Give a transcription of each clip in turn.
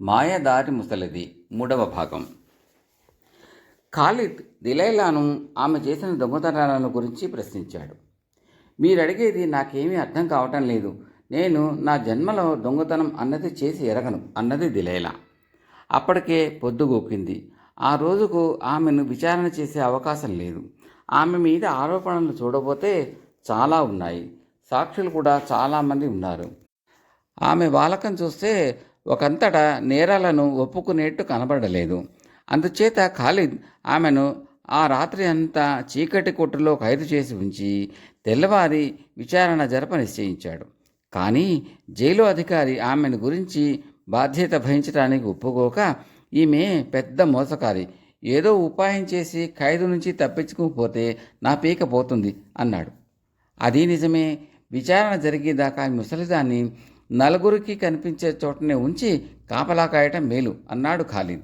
మాయదారి ముసలిది మూడవ భాగం. ఖాలిద్ దిలైలాను ఆమె చేసిన దొంగతనాలను గురించి ప్రశ్నించాడు. మీరు అడిగేది నాకేమీ అర్థం కావటం లేదు. నేను నా జన్మలో దొంగతనం అన్నది చేసి ఎరగను అన్నది దిలైలా. అప్పటికే పొద్దుగోకింది ఆ రోజుకు ఆమెను విచారణ చేసే అవకాశం లేదు. ఆమె మీద ఆరోపణలు చూడబోతే చాలా ఉన్నాయి. సాక్షులు కూడా చాలామంది ఉన్నారు. ఆమె వాలకం చూస్తే ఒకంతట నేరాలను ఒప్పుకునేట్టు కనబడలేదు. అందుచేత ఖాలిద్ ఆమెను ఆ రాత్రి అంతా చీకటి కొట్టులో ఖైదు చేసి ఉంచి తెల్లవారి విచారణ జరప నిశ్చయించాడు. కానీ జైలు అధికారి ఆమెను గురించి బాధ్యత వహించడానికి ఒప్పుకోక ఈమె పెద్ద మోసకారి. ఏదో ఉపాయం చేసి ఖైదు నుంచి తప్పించుకుపోతే నా పీక పోతుంది అన్నాడు. అది నిజమే. విచారణ జరిగేదాకా ముసలిదాన్ని నలుగురికి కనిపించే చోటనే ఉంచి కాపలా కాయటం మేలు అన్నాడు ఖాలిద్.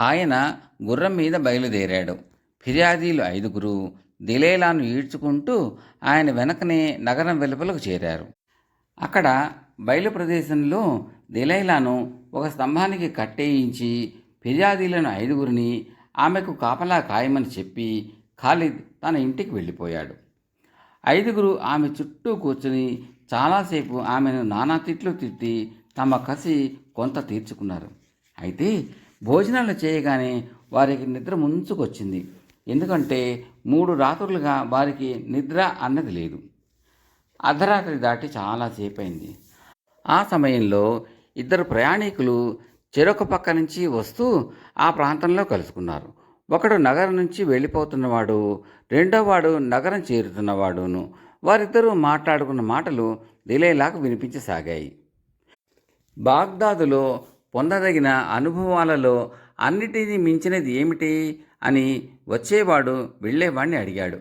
ఆయన గుర్రం మీద బయలుదేరాడు. ఫిర్యాదీలు ఐదుగురు దిలేలాను ఈడ్చుకుంటూ ఆయన వెనకనే నగరం వెలుపలకు చేరారు. అక్కడ బయలు ప్రదేశంలో దిలైలాను ఒక స్తంభానికి కట్టేయించి ఫిర్యాదీలను ఐదుగురిని ఆమెకు కాపలా ఖాయమని చెప్పి ఖాలిద్ తన ఇంటికి వెళ్ళిపోయాడు. ఐదుగురు ఆమె చుట్టూ కూర్చుని చాలాసేపు ఆమెను నానా తిట్లు తిట్టి తమ కసి కొంత తీర్చుకున్నారు. అయితే భోజనాలు చేయగానే వారికి నిద్ర ముంచుకొచ్చింది. ఎందుకంటే మూడు రాత్రులుగా వారికి నిద్ర అన్నది లేదు. అర్ధరాత్రి దాటి చాలాసేపు అయింది ఆ సమయంలో ఇద్దరు ప్రయాణికులు చెరొక పక్క నుంచి వస్తూ ఆ ప్రాంతంలో కలుసుకున్నారు. ఒకడు నగరం నుంచి వెళ్ళిపోతున్నవాడు రెండోవాడు నగరం చేరుతున్నవాడును వారిద్దరూ మాట్లాడుకున్న మాటలు రిలేలాకు వినిపించసాగాయి. బాగ్దాదులో పొందదగిన అనుభవాలలో అన్నిటినీ మించినది ఏమిటి అని వచ్చేవాడు వెళ్ళేవాణ్ణి అడిగాడు.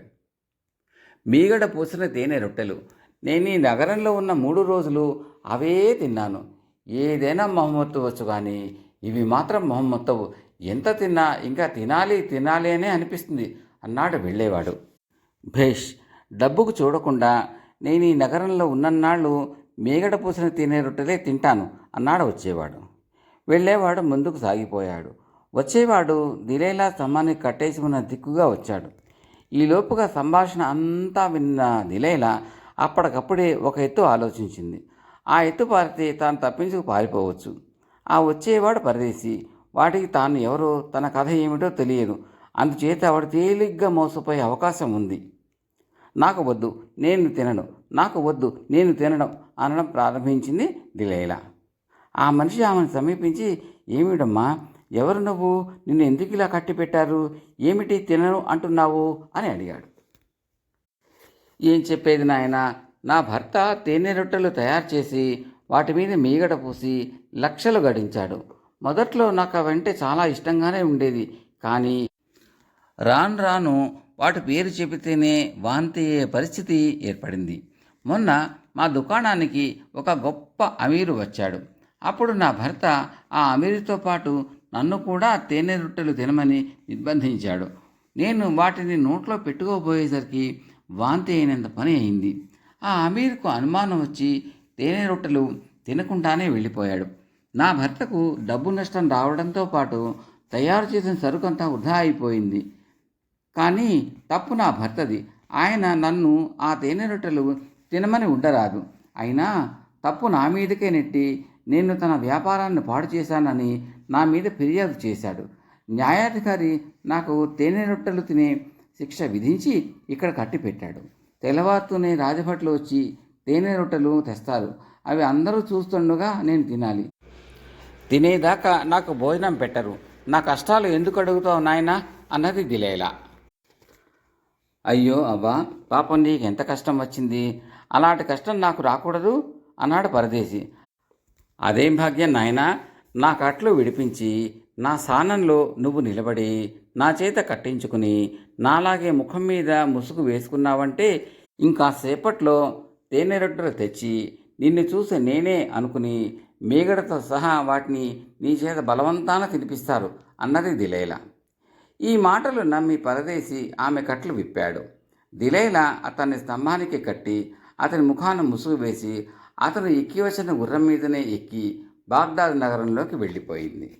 మీగడ పూసిన తేనె రొట్టెలు. నేను ఈ నగరంలో ఉన్న మూడు రోజులు అవే తిన్నాను. ఏదైనా మొహమ్మొత్తవచ్చు కానీ ఇవి మాత్రం మొహమ్మొత్తవు. ఎంత తిన్నా ఇంకా తినాలి తినాలి అనే అనిపిస్తుంది అన్నాడు వెళ్ళేవాడు. భేష్ డబ్బుకు చూడకుండా నేను ఈ నగరంలో ఉన్నన్నాళ్ళు మేగడ పూసిన తినే రొట్టెలే తింటాను అన్నాడు వచ్చేవాడు. వెళ్ళేవాడు ముందుకు సాగిపోయాడు. వచ్చేవాడు నిలేలా స్తంభాన్ని కట్టేసి ఉన్న దిక్కుగా వచ్చాడు. ఈ లోపుగా సంభాషణ అంతా విన్న నిలేల అప్పటికప్పుడే ఒక ఎత్తు ఆలోచించింది. ఆ ఎత్తు పారితే తాను తప్పించుకు పారిపోవచ్చు. ఆ వచ్చేవాడు పరదేశి వాటికి తాను ఎవరో తన కథ ఏమిటో తెలియదు. అందుచేత వాడు తేలిగ్గా మోసపోయే అవకాశం ఉంది. నాకు వద్దు నేను తినను నాకు వద్దు నేను తినడం అనడం ప్రారంభించింది దిలైలా. ఆ మనిషి ఆమెను సమీపించి ఏమిటమ్మా ఎవరు నువ్వు? నిన్ను ఎందుకు ఇలా కట్టి పెట్టారు ఏమిటి తినను అంటున్నావు? అని అడిగాడు. ఏం చెప్పేది నాయన? నా భర్త తేనె రొట్టెలు తయారు చేసి వాటి మీద మీగడ పూసి లక్షలు గడించాడు. మొదట్లో నాకు అవంటే చాలా ఇష్టంగానే ఉండేది. కానీ రాను రాను వాటి పేరు చెబితేనే వాంతి అయ్యే పరిస్థితి ఏర్పడింది. మొన్న మా దుకాణానికి ఒక గొప్ప అమీరు వచ్చాడు. అప్పుడు నా భర్త ఆ అమీరుతో పాటు నన్ను కూడా తేనె రొట్టెలు తినమని నిర్బంధించాడు. నేను వాటిని నోట్లో పెట్టుకోబోయేసరికి వాంతి అయినంత పని అయింది. ఆ అమీర్కు అనుమానం వచ్చి తేనె రొట్టెలు తినకుండానే వెళ్ళిపోయాడు. నా భర్తకు డబ్బు నష్టం రావడంతో పాటు తయారు చేసిన సరుకంతా వృధా అయిపోయింది. కానీ తప్పు నా భర్తది. ఆయన నన్ను ఆ తేనె రొట్టెలు తినమని ఉండరాదు. అయినా తప్పు నా మీదకే నెట్టి నేను తన వ్యాపారాన్ని పాడు చేశానని నా మీద ఫిర్యాదు చేశాడు. న్యాయాధికారి నాకు తేనె రొట్టెలు తినే శిక్ష విధించి ఇక్కడ కట్టిపెట్టాడు. తెల్లవారుతూనే రాజభట్లు వచ్చి తేనె రొట్టెలు తెస్తారు. అవి అందరూ చూస్తుండగా నేను తినాలి. తినేదాకా నాకు భోజనం పెట్టరు. నా కష్టాలు ఎందుకు అడుగుతావు నాయనా? అన్నది దిలేలా. అయ్యో అబ్బా పాపం నీకు ఎంత కష్టం వచ్చింది? అలాంటి కష్టం నాకు రాకూడదు అన్నాడు పరదేశి. అదేం భాగ్యం నాయనా నా కట్లు విడిపించి నా స్థానంలో నువ్వు నిలబడి నా చేత కట్టించుకుని నాలాగే ముఖం మీద ముసుగు వేసుకున్నావంటే ఇంకా సేపట్లో తేనె రొట్టెలు తెచ్చి నిన్ను చూసి నేనే అనుకుని మీగడతో సహా వాటిని నీ చేత బలవంతాన తినిపిస్తారు అన్నది దిలేలా. ఈ మాటలు నమ్మి పరదేశి ఆమె కట్లు విప్పాడు. దిలేలా అతన్ని స్తంభానికి కట్టి అతని ముఖాన్ని ముసుగు వేసి అతను ఎక్కి వచ్చిన గుర్రం మీదనే ఎక్కి బాగ్దాద్ నగరంలోకి వెళ్ళిపోయింది.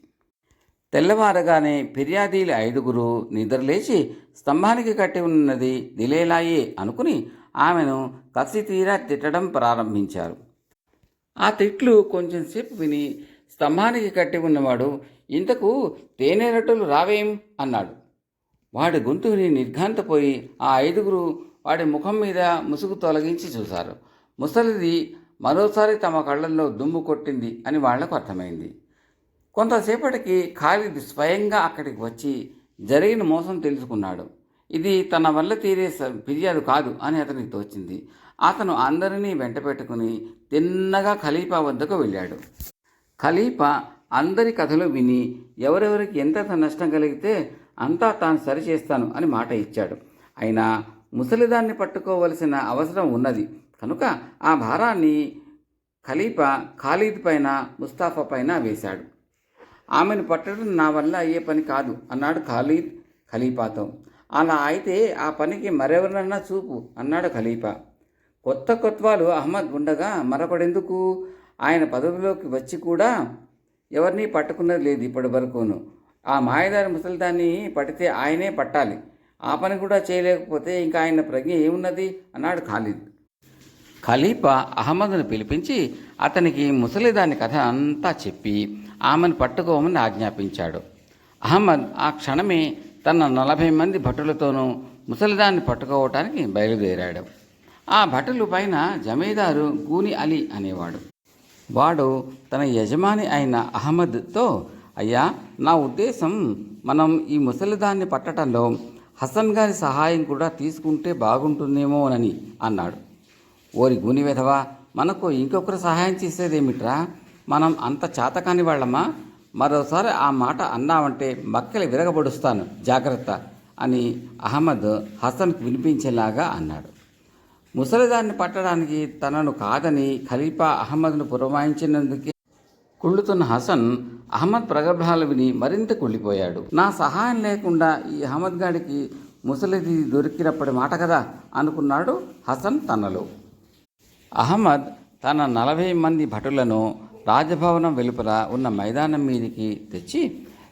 తెల్లవారగానే ఫిర్యాదీలు ఐదుగురు నిద్రలేచి స్తంభానికి కట్టి ఉన్నది దిలేలాయే అనుకుని ఆమెను కసి తీరా తిట్టడం ప్రారంభించారు. ఆ తిట్లు కొంచెంసేపు విని స్తంభానికి కట్టి ఉన్నవాడు ఇంతకు తేనె రావేం అన్నాడు. వాడి గొంతు నిర్ఘాంతపోయి ఆ ఐదుగురు వాడి ముఖం మీద ముసుగు తొలగించి చూశారు. ముసలిది మరోసారి తమ కళ్ళల్లో దుమ్ము కొట్టింది అని వాళ్ళకు అర్థమైంది. కొంతసేపటికి ఖాలిద్ స్వయంగా అక్కడికి వచ్చి జరిగిన మోసం తెలుసుకున్నాడు. ఇది తన వల్ల తీరే స- ఫిర్యాదు కాదు అని అతనికి తోచింది. అతను అందరినీ వెంట పెట్టుకుని తిన్నగా ఖలీఫా వద్దకు వెళ్ళాడు. ఖలీఫా అందరి కథలు విని ఎవరెవరికి ఎంత నష్టం కలిగితే అంతా తాను సరిచేస్తాను అని మాట ఇచ్చాడు. అయినా ముసలిదాన్ని పట్టుకోవలసిన అవసరం ఉన్నది. కనుక ఆ భారాన్ని ఖలీఫా ఖాలీద్ పైన ముస్తాఫా పైన వేశాడు. ఆమెను పట్టడం నా వల్ల అయ్యే పని కాదు అన్నాడు ఖాలీద్ ఖలీఫాతో. అలా అయితే ఆ పనికి మరెవరినన్నా చూపు అన్నాడు ఖలీఫా. కొత్త కొత్వాలు అహ్మద్ ఉండగా మరొకడెందుకు ఆయన పదవిలోకి వచ్చి కూడా ఎవరిని పట్టుకున్నది లేదు ఇప్పటి వరకును. ఆ మాయదారి ముసలిదాన్ని పడితే ఆయనే పట్టాలి. ఆ పని కూడా చేయలేకపోతే ఇంకా ఆయన ప్రజ్ఞ ఏమున్నది? అన్నాడు ఖాలిద్ ఖలీఫా అహ్మద్ను పిలిపించి అతనికి ముసలిదాని కథ అంతా చెప్పి ఆమెను పట్టుకోమని ఆజ్ఞాపించాడు. అహ్మద్ ఆ క్షణమే తన నలభై మంది భటులతోనూ ముసలిదాన్ని పట్టుకోవటానికి బయలుదేరాడు. ఆ భటులు పైన జమీదారు గూని అలీ అనేవాడు. వాడు తన యజమాని అయిన అహ్మద్తో అయ్యా నా ఉద్దేశం మనం ఈ ముసలిదాన్ని పట్టడంలో హసన్ గారి సహాయం కూడా తీసుకుంటే బాగుంటుందేమోనని అన్నాడు. ఓరి గుని విధవా మనకు ఇంకొకరు సహాయం చేసేదేమిట్రా? మనం అంత చాతకాని వాళ్ళమా? మరోసారి ఆ మాట అన్నామంటే మక్కలు విరగబడుస్తాను జాగ్రత్త అని అహ్మద్ హసన్కు వినిపించేలాగా అన్నాడు. ముసలిదాన్ని పట్టడానికి తనను కాదని ఖలీఫా అహ్మద్ను పురమాయించినందుకే కుళ్ళుతున్న హసన్ అహ్మద్ ప్రగర్భాలు విని మరింత కుళ్ళిపోయాడు. నా సహాయం లేకుండా ఈ అహ్మద్ గాడికి ముసలిది దొరికినప్పటి మాట కదా అనుకున్నాడు హసన్ తనలో. అహ్మద్ తన నలభై మంది భటులను రాజభవనం వెలుపల ఉన్న మైదానం మీదికి తెచ్చి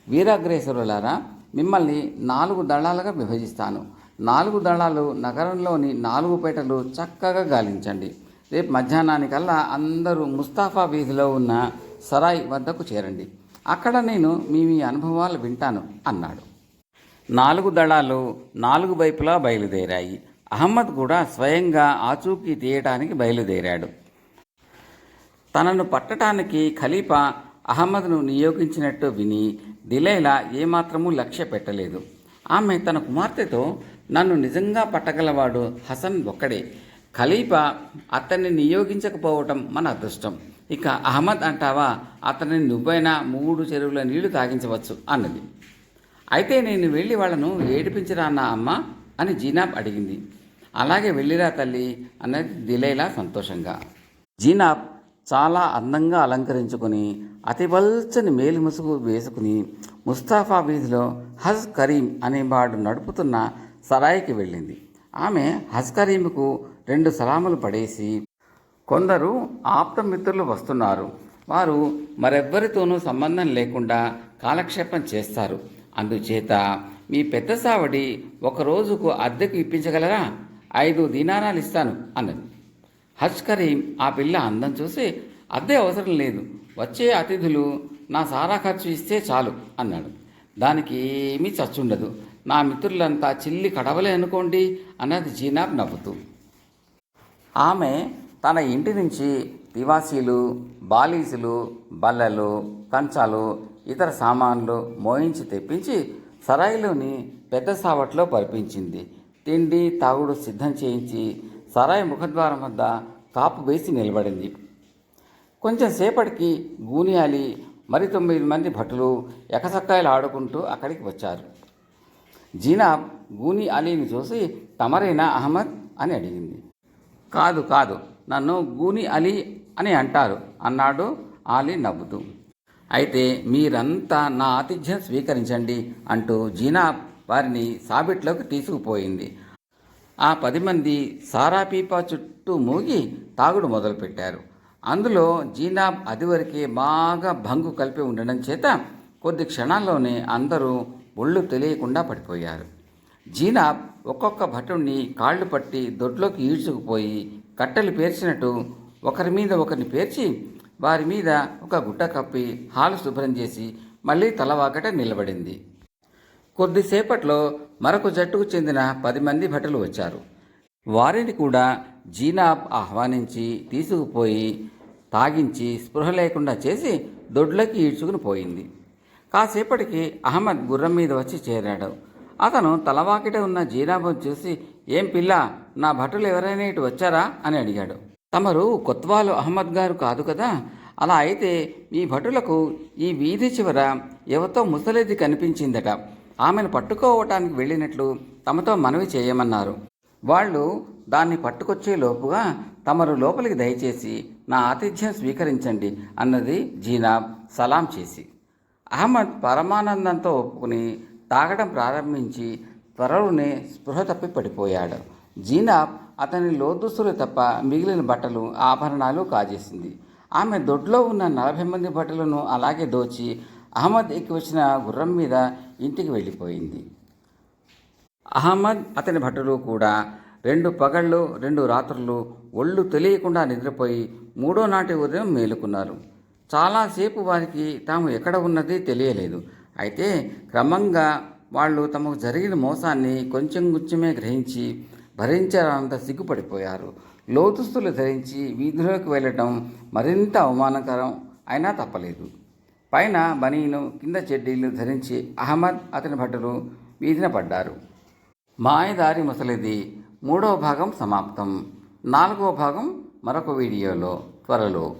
వీరాగ్రేశ్వరులారా మిమ్మల్ని నాలుగు దళాలుగా విభజిస్తాను. నాలుగు దళాలు నగరంలోని నాలుగు పేటలు చక్కగా గాలించండి. రేపు మధ్యాహ్నానికల్లా అందరూ ముస్తాఫా వీధిలో ఉన్న సరాయ్ వద్దకు చేరండి. అక్కడ నేను మీ మీ అనుభవాలు వింటాను అన్నాడు. నాలుగు దళాలు నాలుగు వైపులా బయలుదేరాయి. అహ్మద్ కూడా స్వయంగా ఆచూకీ తీయటానికి బయలుదేరాడు. తనను పట్టటానికి ఖలీఫా అహ్మద్ను నియోగించినట్టు విని దిలైలా ఏమాత్రమూ లక్ష్య పెట్టలేదు. ఆమె తన కుమార్తెతో నన్ను నిజంగా పట్టగలవాడు హసన్ ఒక్కడే. ఖలీఫా అతన్ని నియోగించకపోవటం మన అదృష్టం. ఇక అహ్మద్ అంటావా అతన్ని నువ్వైనా మూడు చెరువుల నీళ్ళు తాగించవచ్చు అన్నది. అయితే నేను వెళ్ళి వాళ్ళను ఏడిపించరా అన్న అమ్మ అని జీనాబ్ అడిగింది. అలాగే వెళ్ళిరా తల్లి అన్నది దిలైలా సంతోషంగా. జీనాబ్ చాలా అందంగా అలంకరించుకొని అతి మేలు ముసుగు వేసుకుని ముస్తాఫా వీధిలో హజ్ కరీం అనేవాడు నడుపుతున్న సరాయికి వెళ్ళింది. ఆమె హస్కరీముకు రెండు సలాములు పడేసి కొందరు ఆప్తమిత్రులు వస్తున్నారు. వారు మరెవ్వరితోనూ సంబంధం లేకుండా కాలక్షేపం చేస్తారు. అందుచేత మీ పెద్ద సావడి ఒక రోజుకు అద్దెకు ఇప్పించగలరా? ఐదు దీనారాలు ఇస్తాను అన్నది. హజ్ కరీం ఆ పిల్ల అందం చూసి అద్దె అవసరం లేదు. వచ్చే అతిథులు నా సారా ఖర్చు ఇస్తే చాలు అన్నాడు. దానికి ఏమీ చచ్చుండదు. నా మిత్రులంతా చిల్లి కడవలే అనుకోండి అన్నది జీనాబ్ నవ్వుతూ. ఆమె తన ఇంటి నుంచి తివాసీలు బాలీసులు బల్లలు కంచాలు ఇతర సామాన్లు మోయించి తెప్పించి సరాయిలోని పెద్ద సావట్లో పరిపించింది. తిండి తాగుడు సిద్ధం చేయించి సరాయి ముఖద్వారం వద్ద కాపు వేసి నిలబడింది. కొంచెం సేపటికి గూనియాలి మరి తొమ్మిది మంది భటులు ఎకసక్కాయలు ఆడుకుంటూ అక్కడికి వచ్చారు. జీనాబ్ గూని అలీని చూసి తమరేనా అహ్మద్? అని అడిగింది. కాదు కాదు నన్ను గూని అలీ అని అంటారు అన్నాడు అలీ నవ్వుతూ. అయితే మీరంతా నా ఆతిథ్యం స్వీకరించండి అంటూ జీనాబ్ వారిని సాబిట్లోకి తీసుకుపోయింది. ఆ పది మంది సారా పీపా చుట్టూ మూగి తాగుడు మొదలుపెట్టారు. అందులో జీనాబ్ అదివరకే బాగా భంగు కలిపి ఉండడం చేత కొద్ది క్షణాల్లోనే అందరూ ఒళ్ళు తెలియకుండా పడిపోయారు. జీనా ఒక్కొక్క భటుణ్ణి కాళ్ళు పట్టి దొడ్లోకి ఈడ్చుకుపోయి కట్టెలు పేర్చినట్టు ఒకరి మీద ఒకరిని పేర్చి వారి మీద ఒక గుడ్డ కప్పి హాలు శుభ్రం చేసి మళ్ళీ తలవాకట నిలబడింది. కొద్దిసేపట్లో మరొక జట్టుకు చెందిన పది మంది భటులు వచ్చారు. వారిని కూడా జీనాబ్ ఆహ్వానించి తీసుకుపోయి తాగించి స్పృహ లేకుండా చేసి దొడ్లకి ఈడ్చుకుని పోయింది. కాసేపటికి అహ్మద్ గుర్రం మీద వచ్చి చేరాడు. అతను తలవాకిట ఉన్న జీనాబును చూసి ఏం పిల్ల నా భటులు ఎవరైనా ఇటు వచ్చారా? అని అడిగాడు. తమరు కొత్వాలు అహ్మద్ గారు కాదు కదా? అలా అయితే మీ భటులకు ఈ వీధి చివర ఎవతో ముసలిది కనిపించిందట? ఆమెను పట్టుకోవటానికి వెళ్ళినట్లు తమతో మనవి చేయమన్నారు. వాళ్ళు దాన్ని పట్టుకొచ్చే లోపుగా తమరు లోపలికి దయచేసి నా ఆతిథ్యం స్వీకరించండి అన్నది జీనాబ్ సలాం చేసి. అహ్మద్ పరమానందంతో ఒప్పుకుని తాగడం ప్రారంభించి త్వరలోనే స్పృహ తప్పి పడిపోయాడు. జీనాబ్ అతని లోదుస్తులు తప్ప మిగిలిన బట్టలు ఆభరణాలు కాజేసింది. ఆమె దొడ్లో ఉన్న నలభై మంది బట్టలను అలాగే దోచి అహ్మద్ ఎక్కి వచ్చిన గుర్రం మీద ఇంటికి వెళ్ళిపోయింది. అహ్మద్ అతని భటులు కూడా రెండు పగళ్ళు రెండు రాత్రులు ఒళ్ళు తెలియకుండా నిద్రపోయి మూడో నాటి ఉదయం మేలుకున్నారు. చాలాసేపు వారికి తాము ఎక్కడ ఉన్నది తెలియలేదు. అయితే క్రమంగా వాళ్ళు తమకు జరిగిన మోసాన్ని కొంచెం కొంచెమే గ్రహించి భరించాలంత సిగ్గుపడిపోయారు. లోతుస్తులు ధరించి వీధిలోకి వెళ్ళటం మరింత అవమానకరం అయినా తప్పలేదు. పైన బనీను కింద చెడ్డీలు ధరించి అహ్మద్ అతని భటులు వీధిన పడ్డారు. మాయదారి ముసలిది మూడవ భాగం సమాప్తం. నాలుగవ భాగం మరొక వీడియోలో త్వరలో.